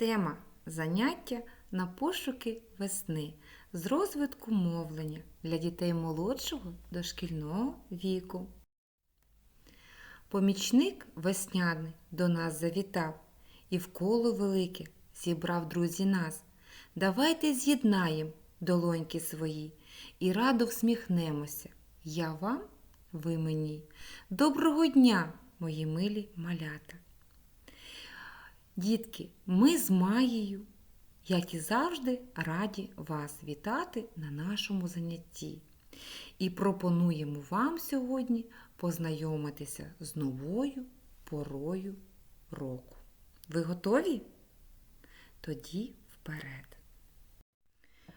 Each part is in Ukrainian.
Тема заняття на пошуки весни з розвитку мовлення для дітей молодшого дошкільного віку. Помічник весняний до нас завітав і в коло велике зібрав друзі нас. Давайте з'єднаєм долоньки свої і радо всміхнемося. Я вам, ви мені. Доброго дня, мої милі малята! Дітки, ми з Маєю, як і завжди, раді вас вітати на нашому занятті. І пропонуємо вам сьогодні познайомитися з новою порою року. Ви готові? Тоді вперед.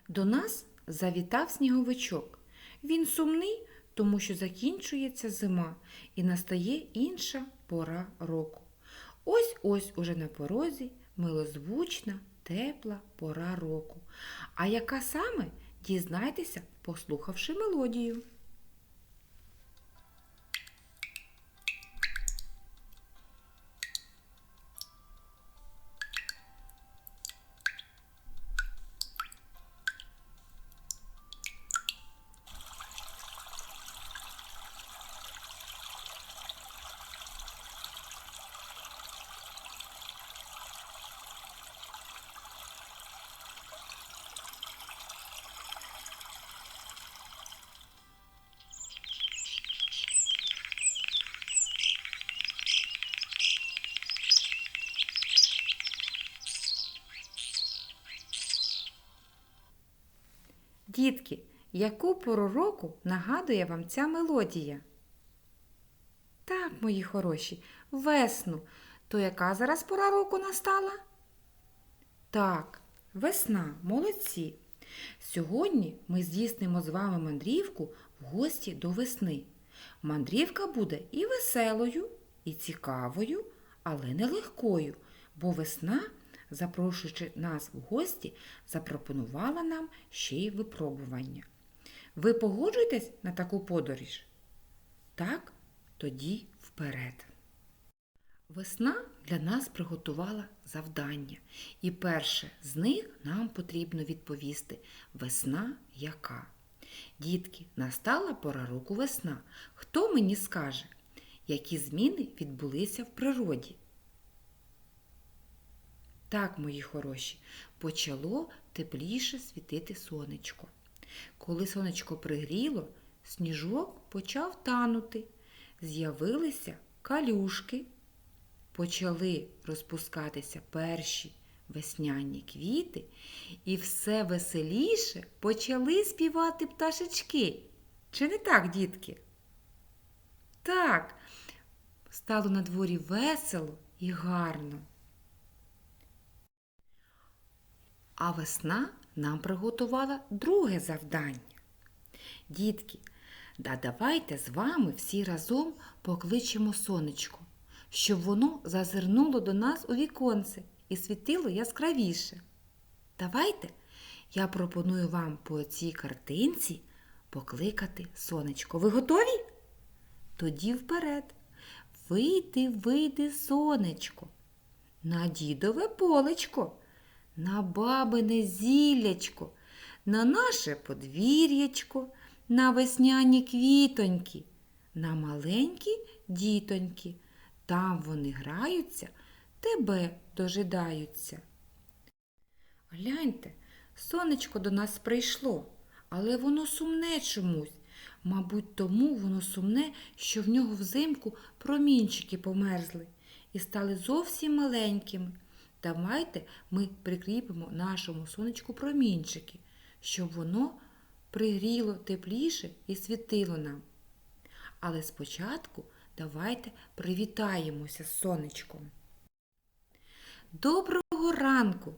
До нас завітав сніговичок. Він сумний, тому що закінчується зима і настає інша пора року. Ось ось уже на порозі милозвучна, тепла пора року. А яка саме дізнайтеся, послухавши мелодію. Дітки, яку пору року нагадує вам ця мелодія? Так, мої хороші, весну. То яка зараз пора року настала? Так, весна, молодці. Сьогодні ми здійснимо з вами мандрівку в гості до весни. Мандрівка буде і веселою, і цікавою, але не легкою, бо весна, запрошуючи нас в гості, запропонувала нам ще й випробування. Ви погоджуєтесь на таку подорож? Так, тоді вперед. Весна для нас приготувала завдання, і перше з них нам потрібно відповісти весна яка. Дітки, настала пора року весна. Хто мені скаже, які зміни відбулися в природі? Так, мої хороші, почало тепліше світити сонечко. Коли сонечко пригріло, сніжок почав танути, з'явилися калюшки, почали розпускатися перші весняні квіти, і все веселіше почали співати пташечки. Чи не так, дітки? Так, стало на дворі весело і гарно. А весна нам приготувала друге завдання. Дітки, да давайте з вами всі разом покличемо сонечко, щоб воно зазирнуло до нас у віконце і світило яскравіше. Давайте я пропоную вам по цій картинці покликати сонечко. Ви готові? Тоді вперед. Вийди, вийди, сонечко, на дідове полечко на бабине зіллячко, на наше подвір'ячко, на весняні квітоньки, на маленькі дітоньки. Там вони граються, тебе дожидаються. Гляньте, сонечко до нас прийшло, але воно сумне чомусь. Мабуть, тому воно сумне, що в нього взимку промінчики померзли і стали зовсім маленькими. Давайте ми прикріпимо нашому сонечку промінчики, щоб воно пригріло тепліше і світило нам. Але спочатку давайте привітаємося з сонечком. Доброго ранку!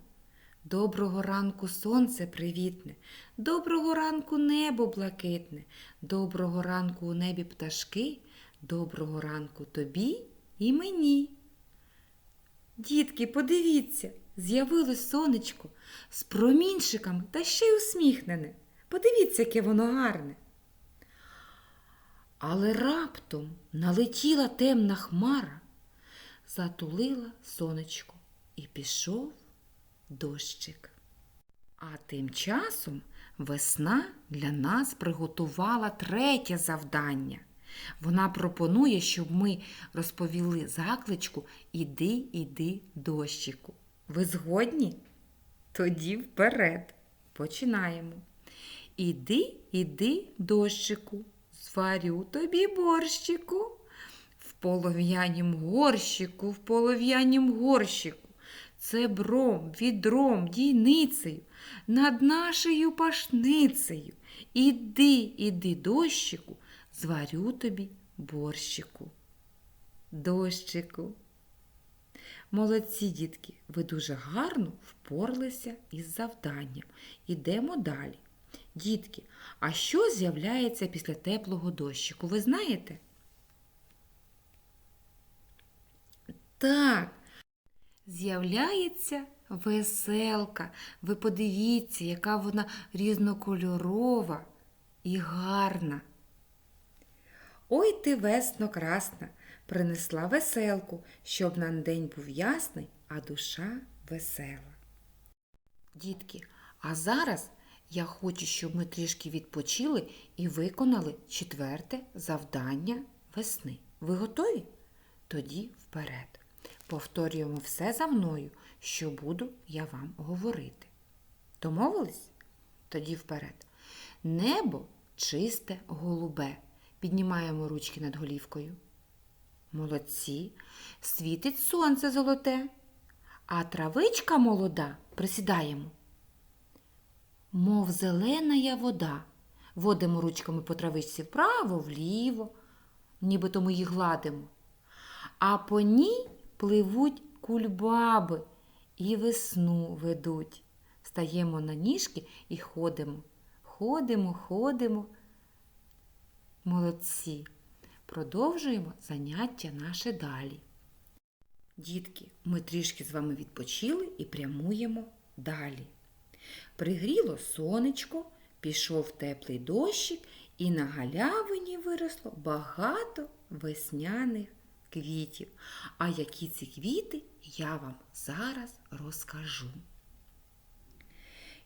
Доброго ранку сонце привітне, доброго ранку небо блакитне, доброго ранку у небі пташки, доброго ранку тобі і мені. Дітки, подивіться, з'явилось сонечко з промінчиками та ще й усміхнене. Подивіться, яке воно гарне. Але раптом налетіла темна хмара, затулила сонечко і пішов дощик. А тим часом весна для нас приготувала третє завдання. Вона пропонує, щоб ми розповіли закличку Іди, іди, дощику. Ви згодні? Тоді вперед. Починаємо. Іди, іди, дощику, зварю тобі борщику. В полов'янім горщику, в полов'янім горщику, цебром, відром, дійницею, над нашою пашницею. Іди, іди, дощику, зварю тобі борщику. Дощику. Молодці, дітки, ви дуже гарно впоралися із завданням. Ідемо далі. Дітки, а що з'являється після теплого дощику? Ви знаєте? Так, з'являється веселка. Ви подивіться, яка вона різнокольорова і гарна. Ой ти, весно красна, принесла веселку, щоб нам день був ясний, а душа весела. Дітки, а зараз я хочу, щоб ми трішки відпочили і виконали четверте завдання весни. Ви готові? Тоді вперед. Повторюємо все за мною, що буду я вам говорити. Домовились? Тоді вперед. Небо чисте голубе. Піднімаємо ручки над голівкою. Молодці. Світить сонце золоте, а травичка молода присідаємо. Мов зелена вода. Водимо ручками по травичці вправо, вліво, нібито ми їх гладимо. А по ній пливуть кульбаби і весну ведуть. Стаємо на ніжки і ходимо. Ходимо, ходимо. Молодці. Продовжуємо заняття наше далі. Дітки, ми трішки з вами відпочили і прямуємо далі. Пригріло сонечко, пішов теплий дощик, і на галявині виросло багато весняних квітів. А які ці квіти, я вам зараз розкажу.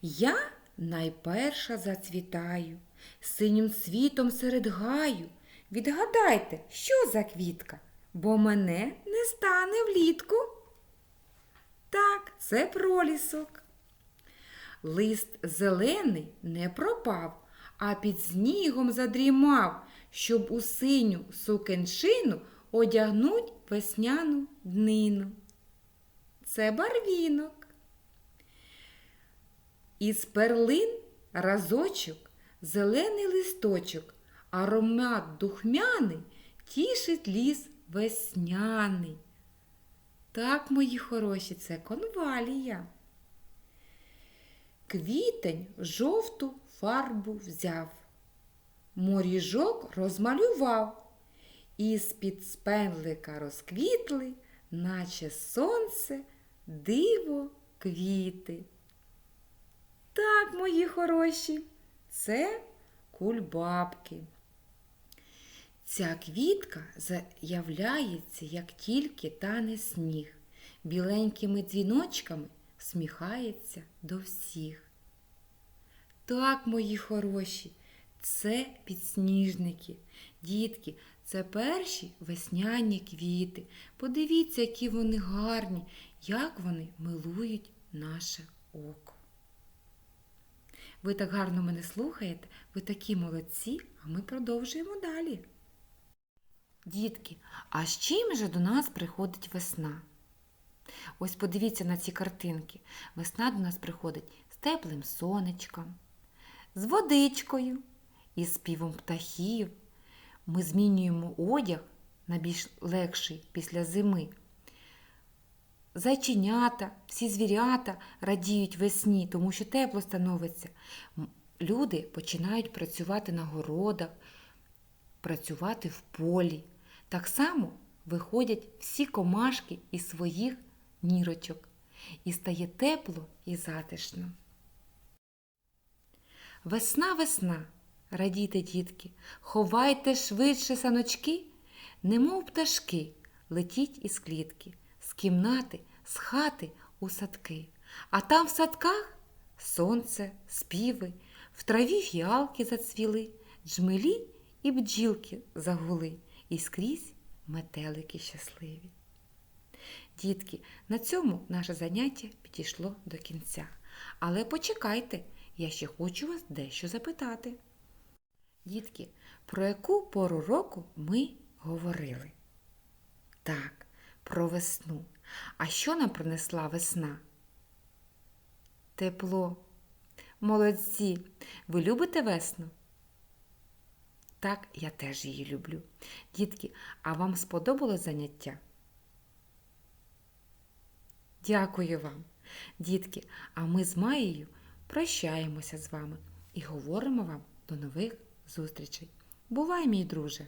Я найперша зацвітаю, синім світом серед гаю. Відгадайте, що за квітка, бо мене не стане влітку. Так, це пролісок. Лист зелений не пропав, а під снігом задрімав, щоб у синю сукеншину одягнуть весняну днину. Це барвінок. Із перлин разочок, зелений листочок, аромат духмяний тішить ліс весняний. Так, мої хороші, це конвалія. Квітень жовту фарбу взяв, моріжок розмалював, і з-під спенлика розквітли, наче сонце, диво квіти. Так, мої хороші, це кульбабки. Ця квітка з'являється, як тільки тане сніг, біленькими дзвіночками сміхається до всіх. Так, мої хороші, це підсніжники. Дітки, це перші весняні квіти. Подивіться, які вони гарні, як вони милують наше око. Ви так гарно мене слухаєте, ви такі молодці, а ми продовжуємо далі. Дітки, а з чим же до нас приходить весна? Ось подивіться на ці картинки. Весна до нас приходить з теплим сонечком, з водичкою і співом птахів. Ми змінюємо одяг на більш легший після зими. Зайченята, всі звірята радіють весні, тому що тепло становиться. Люди починають працювати на городах, працювати в полі. Так само виходять всі комашки із своїх нірочок, і стає тепло і затишно. Весна, весна, радійте, дітки, ховайте швидше саночки, немов пташки, летіть із клітки, кімнати, з хати у садки. А там в садках сонце, співи, в траві фіалки зацвіли, джмелі і бджілки загули, і скрізь метелики щасливі. Дітки, на цьому наше заняття підійшло до кінця. Але почекайте, я ще хочу вас дещо запитати. Дітки, про яку пору року ми говорили? Так, про весну. А що нам принесла весна? Тепло. Молодці. Ви любите весну? Так, я теж її люблю. Дітки, а вам сподобалось заняття? Дякую вам, дітки, а ми з Маєю прощаємося з вами і говоримо вам до нових зустрічей. Бувай, мій друже!